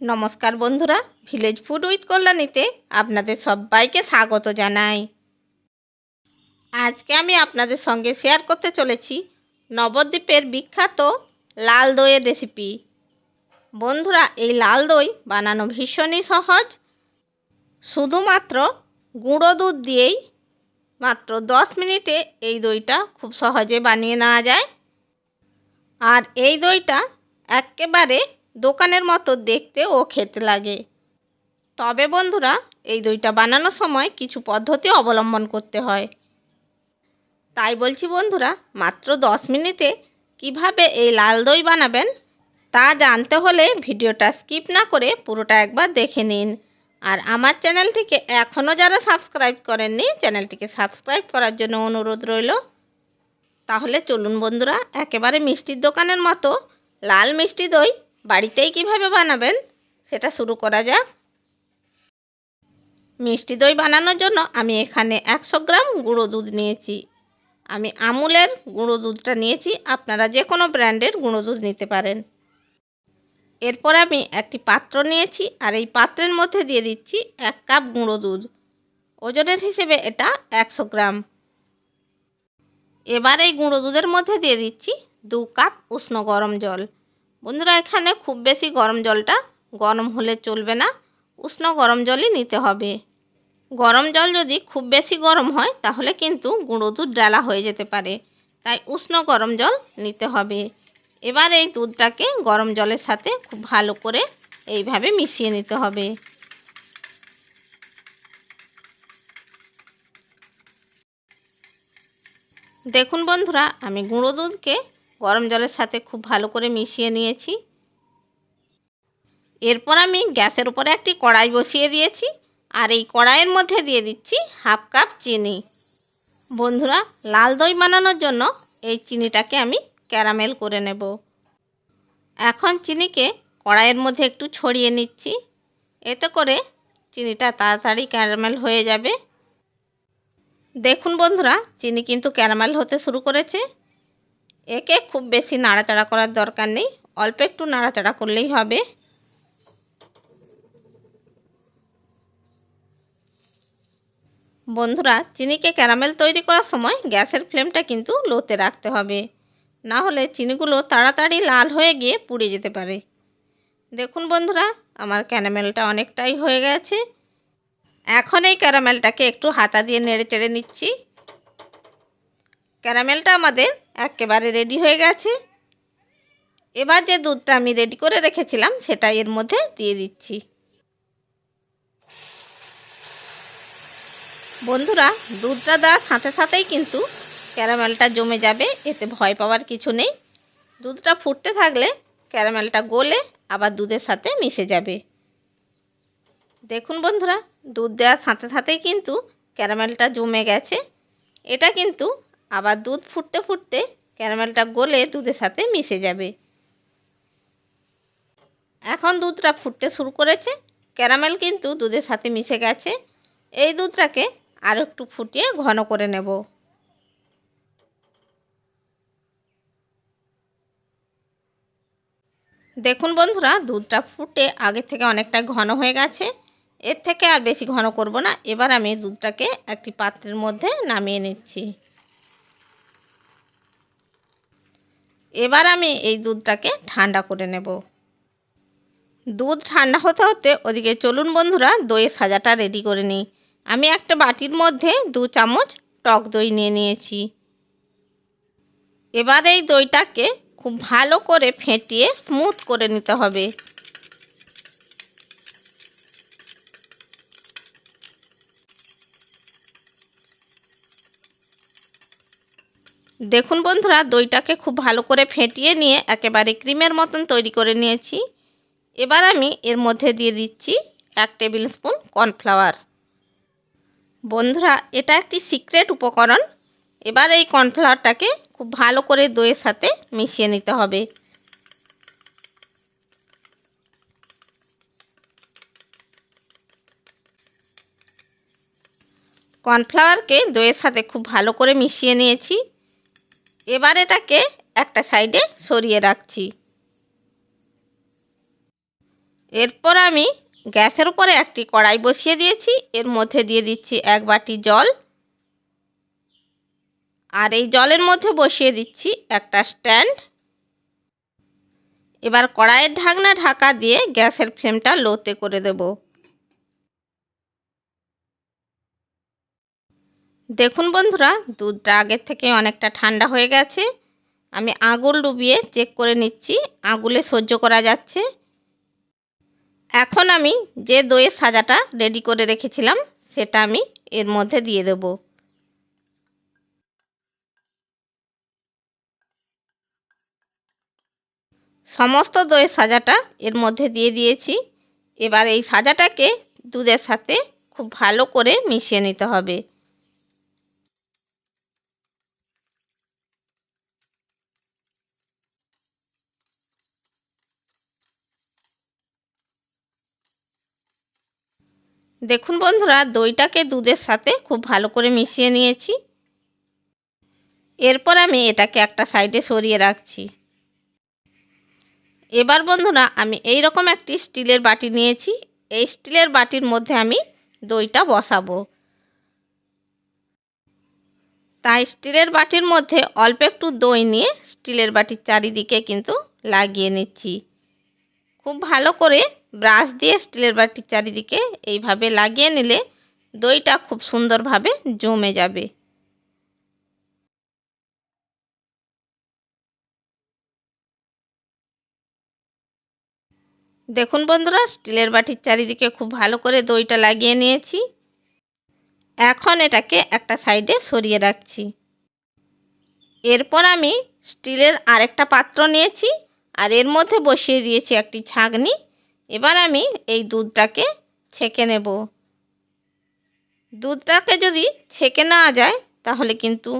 নমস্কার বন্ধুরা village food with কল্যাণীতে আপনাদের সবাইকে স্বাগত জানাই। আজকে আমি আপনাদের সঙ্গে শেয়ার করতে চলেছি নবদ্বীপের বিখ্যাত লাল দইয়ের রেসিপি বন্ধুরা, এই লাল দই বানানো ভীষণই সহজ। শুধুমাত্র গুঁড়ো দুধ দিয়েই মাত্র দশ মিনিটে এই দইটা খুব সহজে বানিয়ে নেওয়া যায়। আর এই দইটা একেবারে দোকানের মতো দেখতে ও খেতে লাগে। তবে বন্ধুরা, এই দইটা বানানোর সময় কিছু পদ্ধতি অবলম্বন করতে হয়। তাই বলছি বন্ধুরা, মাত্র দশ মিনিটে কীভাবে এই লাল দই বানাবেন তা জানতে হলে ভিডিওটা স্কিপ না করে পুরোটা একবার দেখে নিন। আর আমার চ্যানেলটিকে এখনও যারা সাবস্ক্রাইব করেননি, চ্যানেলটিকে সাবস্ক্রাইব করার জন্য অনুরোধ রইল। তাহলে চলুন বন্ধুরা, একেবারে মিষ্টির দোকানের মতো লাল মিষ্টি দই বাড়িতেই কীভাবে বানাবেন সেটা শুরু করা যাক। মিষ্টি দই বানানোর জন্য আমি এখানে একশো গ্রাম গুঁড়ো দুধ নিয়েছি। আমি আমুলের গুঁড়ো দুধটা নিয়েছি, আপনারা যে কোনো ব্র্যান্ডের গুঁড়ো দুধ নিতে পারেন। এরপর আমি একটি পাত্র নিয়েছি আর এই পাত্রের মধ্যে দিয়ে দিচ্ছি এক কাপ গুঁড়ো দুধ। ওজনের হিসেবে এটা একশো গ্রাম। এবার এই গুঁড়ো দুধের মধ্যে দিয়ে দিচ্ছি দু কাপ উষ্ণ গরম জল। বন্ধুরা, এখানে খুব বেশি গরম জলটা গরম হলে চলবে না। উষ্ণ গরম জলই নিতে হবে। গরম জল যদি খুব বেশি গরম হয়, তাহলে কিন্তু গুঁড়ো দুধ ডালা হয়ে যেতে পারে। তাই উষ্ণ গরম জল নিতে হবে। এবার এই দুধটাকে গরম জলের সাথে খুব ভালো করে এইভাবে মিশিয়ে নিতে হবে। দেখুন বন্ধুরা, আমি গুঁড়ো দুধকে গরম জলের সাথে খুব ভালো করে মিশিয়ে নিয়েছি। এরপর আমি গ্যাসের উপরে একটি কড়াই বসিয়ে দিয়েছি আর এই কড়াইয়ের মধ্যে দিয়ে দিচ্ছি হাফ কাপ চিনি। বন্ধুরা, লাল দই বানানোর জন্য এই চিনিটাকে আমি ক্যারামেল করে নেব। এখন চিনিকে কড়াইয়ের মধ্যে একটু ছড়িয়ে নিচ্ছি। এতে করে চিনিটা তাড়াতাড়ি ক্যারামেল হয়ে যাবে। দেখুন বন্ধুরা, চিনি কিন্তু ক্যারামেল হতে শুরু করেছে। একে খুব বেশি নাড়াচাড়া করার দরকার নেই। অল্প একটু নাড়াচাড়া করলেই হবে। বন্ধুরা, চিনিকে ক্যারামেল তৈরি করার সময় গ্যাসের ফ্লেমটা কিন্তু লোতে রাখতে হবে। না হলে চিনিগুলো তাড়াতাড়ি লাল হয়ে গিয়ে পুড়ে যেতে পারে। দেখুন বন্ধুরা, আমার ক্যারামেলটা অনেকটাই হয়ে গেছে। এখন এই ক্যারামেলটাকে একটু হাতা দিয়ে নেড়ে চেড়ে নিচ্ছি। ক্যারামেলটা আমাদের একেবারে রেডি হয়ে গেছে। এবার যে দুধটা আমি রেডি করে রেখেছিলাম, সেটা এর মধ্যে দিয়ে দিচ্ছি। বন্ধুরা, দুধটা দেওয়ার সাথে সাথেই কিন্তু ক্যারামেলটা জমে যাবে, এতে ভয় পাওয়ার কিছু নেই। দুধটা ফুটতে থাকলে ক্যারামেলটা গলে আবার দুধের সাথে মিশে যাবে। দেখুন বন্ধুরা, দুধ দেওয়ার সাথে সাথেই কিন্তু ক্যারামেলটা জমে গেছে। এটা কিন্তু আবার দুধ ফুটতে ফুটতে ক্যারামেলটা গলে দুধের সাথে মিশে যাবে। এখন দুধটা ফুটতে শুরু করেছে। ক্যারামেল কিন্তু দুধের সাথে মিশে গেছে। এই দুধটাকে আর একটু ফুটিয়ে ঘন করে নেব। দেখুন বন্ধুরা, দুধটা ফুটে আগে থেকে অনেকটা ঘন হয়ে গেছে। এর থেকে আর বেশি ঘন করব না। এবার আমি দুধটাকে একটি পাত্রের মধ্যে নামিয়ে নিচ্ছি। এবার আমি এই দুধটাকে ঠান্ডা করে নেব। দুধ ঠান্ডা হতে হতে ওদিকে চলুন বন্ধুরা দইয়ের সাজাটা রেডি করে নিই। আমি একটা বাটির মধ্যে দু চামচ টক দই নিয়ে নিয়েছি। এবার এই দইটাকে খুব ভালো করে ফেটিয়ে স্মুথ করে নিতে হবে। দেখুন বন্ধুরা, দইটাকে খুব ভালো করে ফেটিয়ে নিয়ে একেবারে ক্রিমের মতন তৈরি করে নিয়েছি। এবার আমি এর মধ্যে দিয়ে দিচ্ছি এক টেবিল স্পুন কর্নফ্লাওয়ার। বন্ধুরা, এটা একটি সিক্রেট উপকরণ। এবার এই কর্নফ্লাওয়ারটাকে খুব ভালো করে দইয়ের সাথে মিশিয়ে নিতে হবে। কর্নফ্লাওয়ারকে দইয়ের সাথে খুব ভালো করে মিশিয়ে নিয়েছি। এবার এটাকে একটা সাইডে সরিয়ে রাখছি। এরপর আমি গ্যাসের উপরে একটি কড়াই বসিয়ে দিয়েছি। এর মধ্যে দিয়ে দিচ্ছি এক বাটি জল। আর এই জলের মধ্যে বসিয়ে দিচ্ছি একটা স্ট্যান্ড। এবার কড়াইয়ের ঢাকনা ঢাকা দিয়ে গ্যাসের ফ্লেমটা লোতে করে দেব। দেখুন বন্ধুরা, দুধটা আগের থেকে অনেকটা ঠান্ডা হয়ে গেছে। আমি আঙুল ডুবিয়ে চেক করে নিচ্ছি, আঙুলে সহ্য করা যাচ্ছে। এখন আমি যে দইয়ের সাজাটা রেডি করে রেখেছিলাম, সেটা আমি এর মধ্যে দিয়ে দেব। সমস্ত দইয়ের সাজাটা এর মধ্যে দিয়ে দিয়েছি। এবার এই সাজাটাকে দুধের সাথে খুব ভালো করে মিশিয়ে নিতে হবে। দেখুন বন্ধুরা, দইটাকে দুধের সাথে খুব ভালো করে মিশিয়ে নিয়েছি। এরপর আমি এটাকে একটা সাইডে সরিয়ে রাখছি। এবার বন্ধুরা, আমি এই রকম একটি স্টিলের বাটি নিয়েছি। এই স্টিলের বাটির মধ্যে আমি দইটা বসাবো। তাই স্টিলের বাটির মধ্যে অল্প একটু দই নিয়ে স্টিলের বাটির চারিদিকে কিন্তু লাগিয়ে নিচ্ছি। খুব ভালো করে ব্রাশ দিয়ে স্টিলের বাটির চারিদিকে এইভাবে লাগিয়ে নিলে দইটা খুব সুন্দরভাবে জমে যাবে। দেখুন বন্ধুরা, স্টিলের বাটির চারিদিকে খুব ভালো করে দইটা লাগিয়ে নিয়েছি। এখন এটাকে একটা সাইডে সরিয়ে রাখছি। এরপর আমি স্টিলের আরেকটা পাত্র নিয়েছি আর এর মধ্যে বসিয়ে দিয়েছি একটি ছাঁকনি। এবার আমি এই দুধটাকে ছেঁকে নেব। দুধটাকে যদি ছেঁকে না যায়, তাহলে কিন্তু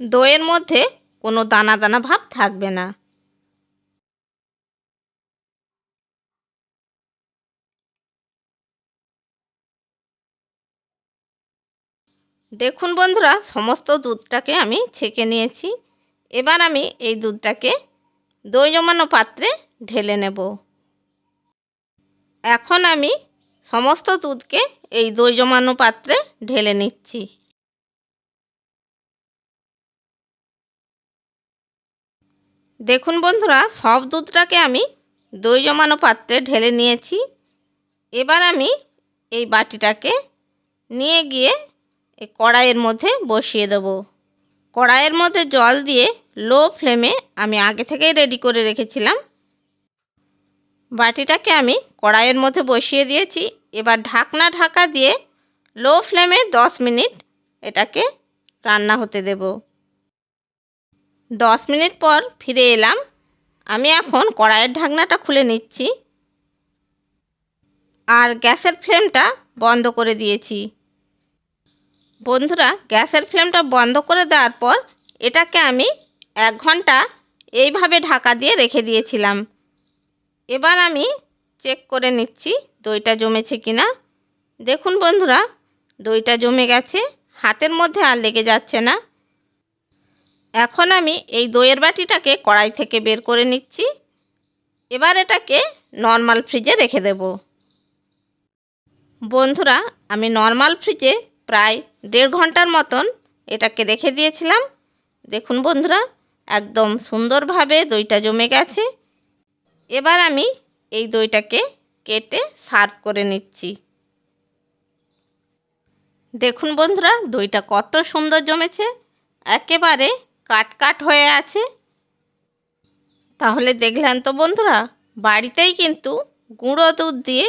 দইয়ের মধ্যে কোনো দানা দানা ভাব থাকবে না। দেখুন বন্ধুরা, সমস্ত দুধটাকে আমি ছেঁকে নিয়েছি। এবার আমি এই দুধটাকে দই জমানো পাত্রে ঢেলে নেব। এখন আমি সমস্ত দুধকে এই দই জমানো পাত্রে ঢেলে নিচ্ছি। দেখুন বন্ধুরা, সব দুধটাকে আমি দই জমানো পাত্রে ঢেলে নিয়েছি। এবার আমি এই বাটিটাকে নিয়ে গিয়ে এই কড়াইয়ের মধ্যে বসিয়ে দেব। কড়াইয়ের মধ্যে জল দিয়ে লো ফ্লেমে আমি আগে থেকেই রেডি করে রেখেছিলাম। বাটিটাকে আমি কড়াইয়ের মধ্যে বসিয়ে দিয়েছি। এবার ঢাকনা ঢাকা দিয়ে লো ফ্লেমে দশ মিনিট এটাকে রান্না হতে দেব। দশ মিনিট পর ফিরে এলাম। আমি এখন কড়াইয়ের ঢাকনাটা খুলে নিচ্ছি। আর গ্যাসের ফ্লেমটা বন্ধ করে দিয়েছি। বন্ধুরা, গ্যাসের ফ্লেমটা বন্ধ করে দেওয়ার পর এটাকে আমি এক ঘণ্টা এইভাবে ঢাকা দিয়ে রেখে দিয়েছিলাম। এবার আমি চেক করে নিচ্ছি দইটা জমেছে কি না দেখুন বন্ধুরা, দইটা জমে গেছে, হাতের মধ্যে আর লেগে যাচ্ছে না। এখন আমি এই দইয়ের বাটিটাকে কড়াই থেকে বের করে নিচ্ছি। এবার এটাকে নর্মাল ফ্রিজে রেখে দেব। বন্ধুরা, আমি নর্মাল ফ্রিজে প্রায় দেড় ঘণ্টার মতন এটাকে রেখে দিয়েছিলাম। দেখুন বন্ধুরা, একদম সুন্দরভাবে দইটা জমে গেছে। এবার আমি এই দইটাকে কেটে সার্ভ করে নিচ্ছি। দেখুন বন্ধুরা, দইটা কত সুন্দর জমেছে, একেবারে কাট কাট হয়ে আছে। তাহলে দেখলেন তো বন্ধুরা, বাড়িতেই কিন্তু গুঁড়ো দুধ দিয়ে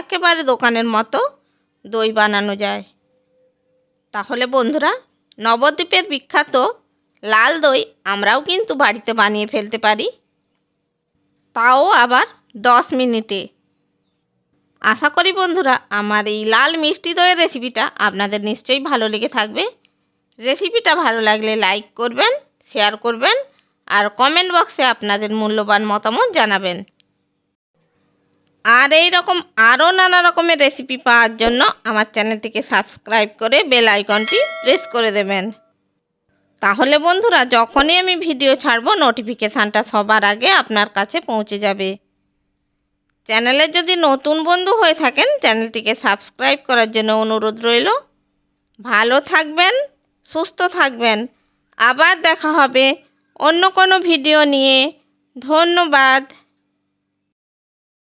একেবারে দোকানের মতো দই বানানো যায়। তাহলে বন্ধুরা, নবদ্বীপের বিখ্যাত লাল দই আমরাও কিন্তু বাড়িতে বানিয়ে ফেলতে পারি। তাও আবার দশ মিনিটে। আশা করি বন্ধুরা, আমার এই লাল মিষ্টি দইয়ের রেসিপিটা আপনাদের নিশ্চয়ই ভালো লেগে থাকবে। রেসিপিটা ভালো লাগলে লাইক করবেন শেয়ার করবেন, আর কমেন্ট বক্সে আপনাদের মূল্যবান মতামত জানাবেন। আর এই রকম আরও নানা রকমের রেসিপি পাওয়ার জন্য আমার চ্যানেলটিকে সাবস্ক্রাইব করে বেল আইকনটি প্রেস করে দেবেন। তাহলে বন্ধুরা, যখনই আমি ভিডিও ছাড়বো নোটিফিকেশানটা সবার আগে আপনার কাছে পৌঁছে যাবে। চ্যানেলে যদি নতুন বন্ধু হয়ে থাকেন, চ্যানেলটিকে সাবস্ক্রাইব করার জন্য অনুরোধ রইল। ভালো থাকবেন, সুস্থ থাকবেন। আবার দেখা হবে অন্য কোনো ভিডিও নিয়ে। ধন্যবাদ।